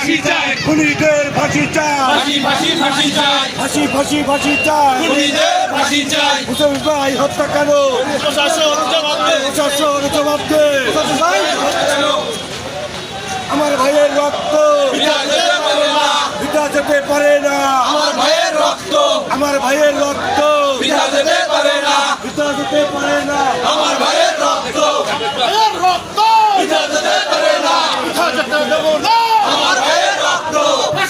ফাঁসি চাই। খুনিদের ফাঁসি চাই। ফাঁসি ফাঁসি ফাঁসি চাই। ফাঁসি ফাঁসি ফাঁসি চাই। খুনিদের ফাঁসি চাই। হুসেন ভাই প্রশাসন জবাব দে প্রশাসন জবাব দে আমার ভাইয়ের রক্ত। পিতা যেতে পারে না। আমার ভাইয়ের রক্ত। আমার ভাইয়ের রক্ত পিতা যেতে পারে না পিতা যেতে পারে না আমার ভাইয়ের রক্ত ভাইয়ের রক্ত পিতা যেতে পারে না কোথা যেতে দেব না আমার ভাইয়ের রক্ত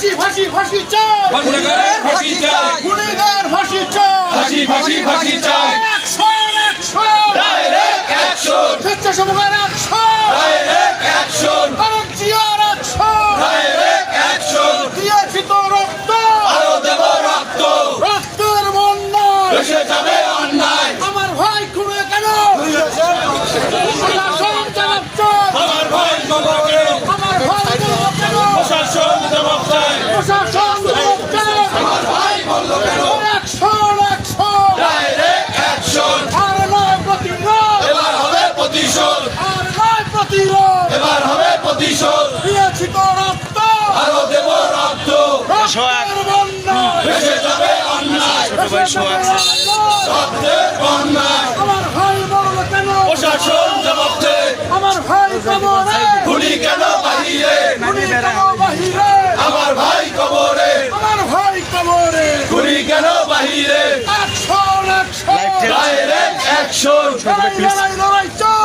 ফাঁসি ফাঁসি ফাঁসি চাই। খুনিদের ফাঁসি চাই। খুনিদের ফাঁসি চাই। ফাঁসি ফাঁসি ফাঁসি চাই। অ্যাকশন অ্যাকশন ডাইরেক্ট অ্যাকশন স্বেচ্ছাসেবকের প্রশাসন আমার ভাই বলল কেন অ্যাকশন অ্যাকশন ডাইরেক্ট অ্যাকশন আর নয় অ্যাকশন।